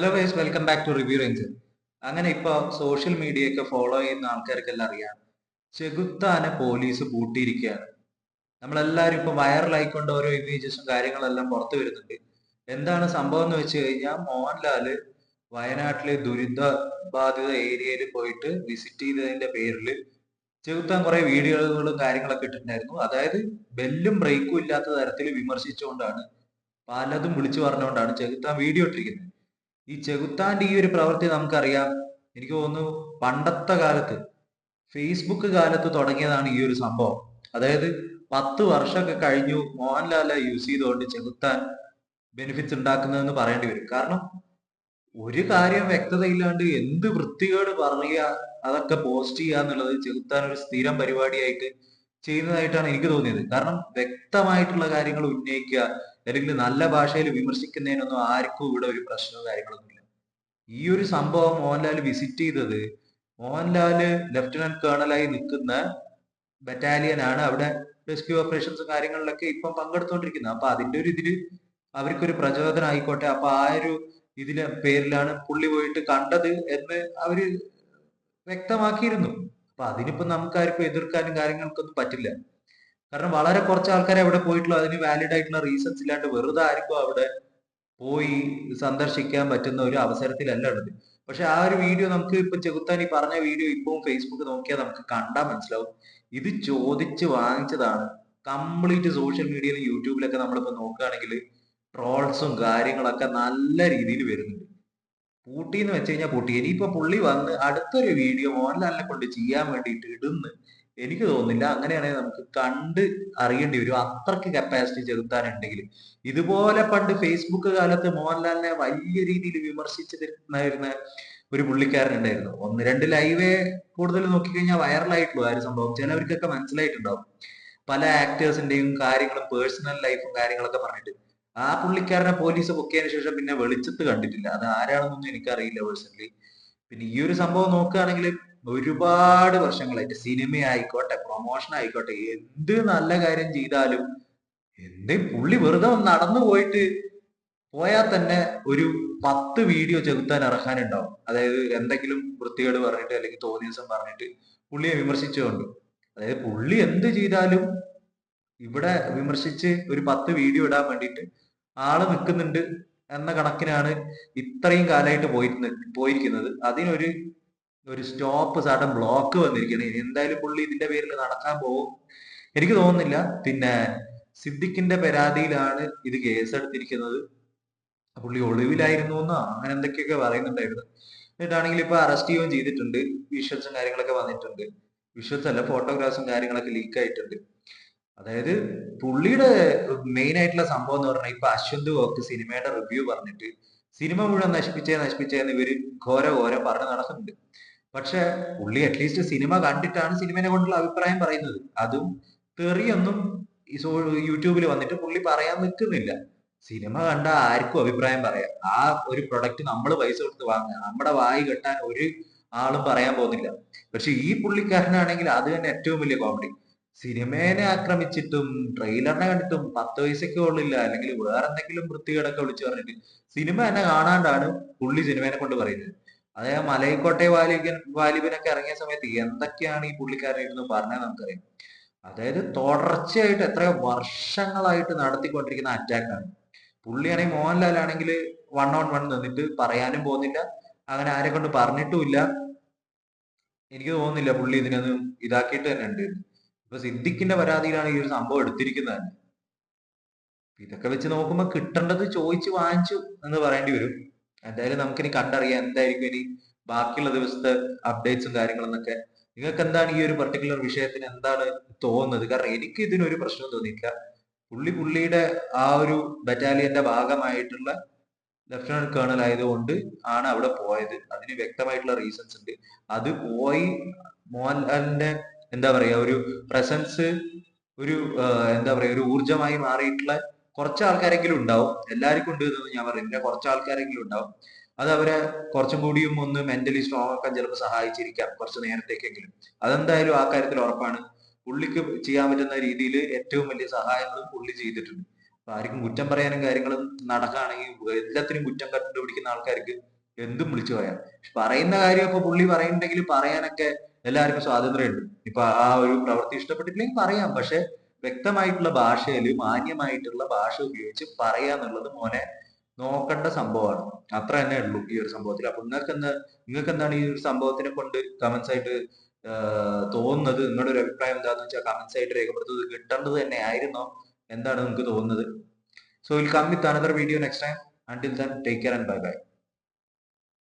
Hello guys welcome back to review range അങ്ങനെ ഇപ്പൊ social media ഒക്കെ ഫോളോ ചെയ്യുന്ന ആൾക്കാർക്കെല്ലാം അറിയാം. ചെകുത്താനെ പോലീസ് പൂട്ടിയിരിക്കുകയാണ്. നമ്മളെല്ലാവരും ഇപ്പൊ വൈറലായിക്കൊണ്ട് ഓരോ ഇമേജസും കാര്യങ്ങളെല്ലാം പുറത്തു വരുന്നുണ്ട്. എന്താണ് സംഭവം എന്ന് വെച്ച് കഴിഞ്ഞാൽ മോഹൻലാൽ വയനാട്ടിലെ ദുരിത ബാധിത ഏരിയയിൽ പോയിട്ട് വിസിറ്റ് ചെയ്തതിന്റെ പേരിൽ ചെകുത്താൻ കുറെ വീഡിയോകളും കാര്യങ്ങളൊക്കെ ഇട്ടിട്ടുണ്ടായിരുന്നു. അതായത് ബെല്ലും ബ്രേക്കും ഇല്ലാത്ത തരത്തിൽ വിമർശിച്ചുകൊണ്ടാണ് പലതും വിളിച്ചു പറഞ്ഞുകൊണ്ടാണ് ചെകുത്താൻ വീഡിയോ ഇട്ടിരിക്കുന്നത്. ഈ ചെകുത്താന്റെ ഈ ഒരു പ്രവൃത്തി നമുക്കറിയാം. എനിക്ക് തോന്നുന്നു പണ്ടത്തെ കാലത്ത് ഫേസ്ബുക്ക് കാലത്ത് തുടങ്ങിയതാണ് ഈ ഒരു സംഭവം. അതായത് പത്ത് വർഷമൊക്കെ കഴിഞ്ഞു മോഹൻലാല യൂസ് ചെയ്തുകൊണ്ട് ചെകുത്താൻ ബെനിഫിറ്റ്സ് ഉണ്ടാക്കുന്നതെന്ന് പറയേണ്ടി വരും. കാരണം ഒരു കാര്യം വ്യക്തതയില്ലാണ്ട് എന്ത് വൃത്തികേട് പറയുക അതൊക്കെ പോസ്റ്റ് ചെയ്യുക എന്നുള്ളത് ചെകുത്താൻ ഒരു സ്ഥിരം പരിപാടിയായിട്ട് ചെയ്യുന്നതായിട്ടാണ് എനിക്ക് തോന്നിയത്. കാരണം വ്യക്തമായിട്ടുള്ള കാര്യങ്ങൾ ഉന്നയിക്കുക അല്ലെങ്കിൽ നല്ല ഭാഷയിൽ വിമർശിക്കുന്നതിനൊന്നും ആർക്കും ഇവിടെ ഒരു പ്രശ്നമോ കാര്യങ്ങളൊന്നുമില്ല ഈ ഒരു സംഭവം മോഹൻലാൽ വിസിറ്റ് ചെയ്തത് മോഹൻലാൽ ലഫ്റ്റനന്റ് കേണലായി നിൽക്കുന്ന ബറ്റാലിയൻ ആണ്. അവിടെ റെസ്ക്യൂ ഓപ്പറേഷൻസും കാര്യങ്ങളിലൊക്കെ ഇപ്പം പങ്കെടുത്തുകൊണ്ടിരിക്കുന്നത്. അപ്പൊ അതിന്റെ ഒരു ഇതിൽ അവർക്കൊരു പ്രചോദനം ആയിക്കോട്ടെ. അപ്പൊ ആ ഒരു ഇതിലെ പേരിലാണ് പുള്ളി പോയിട്ട് കണ്ടത് എന്ന് അവർ വ്യക്തമാക്കിയിരുന്നു. അപ്പൊ അതിനിപ്പോ നമുക്കാർക്കും എതിർക്കാനും കാര്യങ്ങൾക്കൊന്നും പറ്റില്ല. കാരണം വളരെ കുറച്ച് ആൾക്കാരെ അവിടെ പോയിട്ടുള്ളൂ. അതിന് വാലിഡ് ആയിട്ടുള്ള റീസൺസ് ഇല്ലാണ്ട് വെറുതെ ആർക്കും അവിടെ പോയി സന്ദർശിക്കാൻ പറ്റുന്ന ഒരു അവസരത്തിലല്ല ഉള്ളത്. പക്ഷെ ആ ഒരു വീഡിയോ നമുക്ക് ഇപ്പൊ ചെകുത്താൻ ഈ പറഞ്ഞ വീഡിയോ ഇപ്പം ഫേസ്ബുക്ക് നോക്കിയാൽ നമുക്ക് കണ്ടാൽ മനസ്സിലാവും. ഇത് ചോദിച്ച് വാങ്ങിച്ചതാണ്. കംപ്ലീറ്റ് സോഷ്യൽ മീഡിയയിലും യൂട്യൂബിലൊക്കെ നമ്മളിപ്പോ നോക്കുകയാണെങ്കിൽ ട്രോൾസും കാര്യങ്ങളൊക്കെ നല്ല രീതിയിൽ വരുന്നുണ്ട്. പൂട്ടി എന്ന് വെച്ച് കഴിഞ്ഞാൽ പൂട്ടി. ഇനിയിപ്പോ പുള്ളി വന്ന് അടുത്തൊരു വീഡിയോ മോഹൻലാലിനെ കൊണ്ട് ചെയ്യാൻ വേണ്ടിയിട്ട് ഇടുന്ന് എനിക്ക് തോന്നുന്നില്ല. അങ്ങനെയാണെങ്കിൽ നമുക്ക് കണ്ട് അറിയേണ്ടി വരും. അത്രയ്ക്ക് കപ്പാസിറ്റി ചെലുത്താനുണ്ടെങ്കിൽ ഇതുപോലെ പണ്ട് ഫേസ്ബുക്ക് കാലത്ത് മോഹൻലാലിനെ വലിയ രീതിയിൽ വിമർശിച്ചിരുന്ന ഒരു പുള്ളിക്കാരൻ ഉണ്ടായിരുന്നു. ഒന്ന് രണ്ട് ലൈവേ കൂടുതൽ നോക്കിക്കഴിഞ്ഞാൽ വൈറലായിട്ടുള്ളൂ ആ ഒരു സംഭവം. ചിലവർക്കൊക്കെ മനസ്സിലായിട്ടുണ്ടാവും. പല ആക്ടേഴ്സിന്റെയും കാര്യങ്ങളും പേഴ്സണൽ ലൈഫും കാര്യങ്ങളൊക്കെ പറഞ്ഞിട്ട്. ആ പുള്ളിക്കാരനെ പോലീസ് പൊക്കിയതിനു ശേഷം പിന്നെ വെളിച്ചത്ത് കണ്ടിട്ടില്ല. അത് ആരാണെന്നൊന്നും എനിക്കറിയില്ല പേഴ്സണലി പിന്നെ ഈ ഒരു സംഭവം നോക്കുകയാണെങ്കിൽ ഒരുപാട് വർഷങ്ങളായിട്ട് സിനിമ ആയിക്കോട്ടെ പ്രൊമോഷൻ ആയിക്കോട്ടെ എന്ത് നല്ല കാര്യം ചെയ്താലും എന്ത് പുള്ളി വെറുതെ നടന്നു പോയിട്ട് പോയാൽ തന്നെ ഒരു പത്ത് വീഡിയോ ചെലുത്താൻ ഇറക്കാനുണ്ടാവും അതായത് എന്തെങ്കിലും വൃത്തികേട് പറഞ്ഞിട്ട് അല്ലെങ്കിൽ തോന്നിയ ദിവസം പറഞ്ഞിട്ട് പുള്ളിയെ വിമർശിച്ചുകൊണ്ട് അതായത് പുള്ളി എന്ത് ചെയ്താലും ഇവിടെ വിമർശിച്ച് ഒരു പത്ത് വീഡിയോ ഇടാൻ വേണ്ടിയിട്ട് ആൾ നിൽക്കുന്നുണ്ട് എന്ന കണക്കിനാണ് ഇത്രയും കാലമായിട്ട് പോയിരുന്ന പോയിരിക്കുന്നത്. അതിനൊരു ഒരു സ്റ്റോപ്പ് സഡൻ ബ്ലോക്ക് വന്നിരിക്കുന്നത് എന്തായാലും പുള്ളി ഇതിന്റെ പേരിൽ നടക്കാൻ പോകും. എനിക്ക് തോന്നുന്നില്ല. പിന്നെ സിദ്ദിഖിന്റെ പരാതിയിലാണ് ഇത് കേസെടുത്തിരിക്കുന്നത്. പുള്ളി ഒളിവിലായിരുന്നു എന്നോ അങ്ങനെ എന്തൊക്കെയൊക്കെ പറയുന്നുണ്ടായിരുന്നു. എന്നിട്ടാണെങ്കിൽ ഇപ്പൊ അറസ്റ്റ് ചെയ്യുകയും ചെയ്തിട്ടുണ്ട്. വിഷ്വൽസും കാര്യങ്ങളൊക്കെ വന്നിട്ടുണ്ട്. വിഷ്വൽസ് അല്ല ഫോട്ടോഗ്രാഫ്സും കാര്യങ്ങളൊക്കെ ലീക്ക് ആയിട്ടുണ്ട്. അതായത് പുള്ളിയുടെ മെയിൻ ആയിട്ടുള്ള സംഭവം എന്ന് പറഞ്ഞാൽ ഇപ്പൊ അശ്വന്ത് ഗോക്ക് സിനിമയുടെ റിവ്യൂ പറഞ്ഞിട്ട് സിനിമ മുഴുവൻ നശിപ്പിച്ചേ നശിപ്പിച്ചേ എന്ന് ഇവർ ഘോര ഘോര പറഞ്ഞു നടക്കുന്നുണ്ട്. പക്ഷെ പുള്ളി അറ്റ്ലീസ്റ്റ് സിനിമ കണ്ടിട്ടാണ് സിനിമയെ കൊണ്ടുള്ള അഭിപ്രായം പറയുന്നത്. അതും തെറിയൊന്നും യൂട്യൂബിൽ വന്നിട്ട് പുള്ളി പറയാൻ നിൽക്കുന്നില്ല. സിനിമ കണ്ട ആർക്കും അഭിപ്രായം പറയാം. ആ ഒരു പ്രൊഡക്റ്റ് നമ്മൾ പൈസ കൊടുത്ത് വാങ്ങുക നമ്മുടെ വായി കെട്ടാൻ ഒരു ആളും പറയാൻ പോകുന്നില്ല. പക്ഷെ ഈ പുള്ളിക്കാരനാണെങ്കിൽ അത് തന്നെ ഏറ്റവും വലിയ കോമഡി സിനിമേനെ ആക്രമിച്ചിട്ടും ട്രെയിലറിനെ കണ്ടിട്ടും പത്ത് വയസ്സൊക്കെ ഉള്ളില്ല. അല്ലെങ്കിൽ വേറെ എന്തെങ്കിലും വൃത്തികേടൊക്കെ വിളിച്ചു പറഞ്ഞിട്ട് സിനിമ എന്നെ കാണാണ്ടാണ് പുള്ളി സിനിമേനെ കൊണ്ട് പറയുന്നത്. അതായത് മലയിക്കോട്ടെ വാലിബൻ വാലിബനൊക്കെ ഇറങ്ങിയ സമയത്ത് എന്തൊക്കെയാണ് ഈ പുള്ളിക്കാരൻ ഇരുന്ന് പറഞ്ഞത് നമുക്കറിയാം. അതായത് തുടർച്ചയായിട്ട് എത്രയോ വർഷങ്ങളായിട്ട് നടത്തിക്കൊണ്ടിരിക്കുന്ന അറ്റാക്കാണ്. പുള്ളിയാണെങ്കിൽ മോഹൻലാൽ ആണെങ്കിൽ വൺ ഓൺ വൺ നിന്നിട്ട് പറയാനും പോകുന്നില്ല. അങ്ങനെ ആരെ കൊണ്ട് പറഞ്ഞിട്ടുമില്ല എനിക്ക് തോന്നുന്നില്ല പുള്ളി ഇതിനൊന്നും ഇതാക്കിയിട്ട് തന്നെ ഉണ്ട് ഇപ്പൊ സിദ്ദിഖിന്റെ പരാതിയിലാണ് ഈ ഒരു സംഭവം എടുത്തിരിക്കുന്നത് തന്നെ. ഇതൊക്കെ വെച്ച് നോക്കുമ്പോൾ കിട്ടേണ്ടത് ചോദിച്ചു വാങ്ങിച്ചു എന്ന് പറയേണ്ടി വരും. എന്തായാലും നമുക്കിനി കണ്ടറിയാം എന്തായിരിക്കും ഇനി ബാക്കിയുള്ള ദിവസത്തെ അപ്ഡേറ്റ്സും കാര്യങ്ങളെന്നൊക്കെ നിങ്ങൾക്ക് എന്താണ് ഈ ഒരു പർട്ടിക്കുലർ വിഷയത്തിന് എന്താണ് തോന്നുന്നത്? കാരണം എനിക്ക് ഇതിനൊരു പ്രശ്നം തോന്നിയിട്ടില്ല. പുള്ളി പുള്ളിയുടെ ആ ഒരു ബറ്റാലിയന്റെ ഭാഗമായിട്ടുള്ള ലഫ്റ്റനന്റ് കേണൽ ആയതുകൊണ്ട് ആണ് അവിടെ പോയത്. അതിന് വ്യക്തമായിട്ടുള്ള റീസൺസ് ഉണ്ട്. അത് പോയി മോഹൻലാലിന്റെ എന്താ പറയാ ഒരു പ്രസൻസ് ഒരു എന്താ പറയാ ഒരു ഊർജമായി മാറിയിട്ടുള്ള കുറച്ച് ആൾക്കാരെങ്കിലും ഉണ്ടാവും. എല്ലാവർക്കും ഉണ്ട് എന്ന് ഞാൻ പറയുന്നില്ല കുറച്ച് ആൾക്കാരെങ്കിലും ഉണ്ടാവും. അത് അവരെ കുറച്ചും കൂടിയും ഒന്ന് മെന്റലി സ്ട്രോങ് ആക്കാൻ ചിലപ്പോൾ സഹായിച്ചിരിക്കാം കുറച്ച് നേരത്തേക്കെങ്കിലും. അതെന്തായാലും ആ കാര്യത്തിൽ ഉറപ്പാണ്. പുള്ളിക്ക് ചെയ്യാൻ പറ്റുന്ന രീതിയിൽ ഏറ്റവും വലിയ സഹായങ്ങളും പുള്ളി ചെയ്തിട്ടുണ്ട്. അപ്പൊ ആർക്കും കുറ്റം പറയാനും കാര്യങ്ങളും നടക്കുകയാണെങ്കിൽ എല്ലാത്തിനും കുറ്റം കണ്ടുപിടിക്കുന്ന ആൾക്കാർക്ക് എന്തും വിളിച്ചു പറയാം. പറയുന്ന കാര്യം ഇപ്പൊ പുള്ളി പറയുന്നുണ്ടെങ്കിൽ പറയാനൊക്കെ എല്ലാവർക്കും സ്വാതന്ത്ര്യമുണ്ട്. ഇപ്പൊ ആ ഒരു പ്രവൃത്തി ഇഷ്ടപ്പെട്ടിട്ടില്ലെങ്കിൽ പറയാം. പക്ഷെ വ്യക്തമായിട്ടുള്ള ഭാഷയിൽ മാന്യമായിട്ടുള്ള ഭാഷ ഉപയോഗിച്ച് പറയാന്നുള്ളത് മോനെ നോക്കേണ്ട സംഭവമാണ്. അത്ര തന്നെ ഉള്ളൂ ഈ ഒരു സംഭവത്തിൽ. അപ്പൊ നിങ്ങൾക്ക് എന്താ നിങ്ങൾക്ക് എന്താണ് ഈ ഒരു സംഭവത്തിനെ കൊണ്ട് കമന്റ്സ് ആയിട്ട് തോന്നുന്നത്? നിങ്ങളുടെ ഒരു അഭിപ്രായം എന്താണെന്ന് വെച്ചാൽ കമന്റ്സ് ആയിട്ട് രേഖപ്പെടുത്തുന്നത് കിട്ടേണ്ടത് തന്നെ ആയിരുന്നോ? എന്താണ് നിങ്ങൾക്ക് തോന്നുന്നത്? So will come with another video next time until then take care and bye bye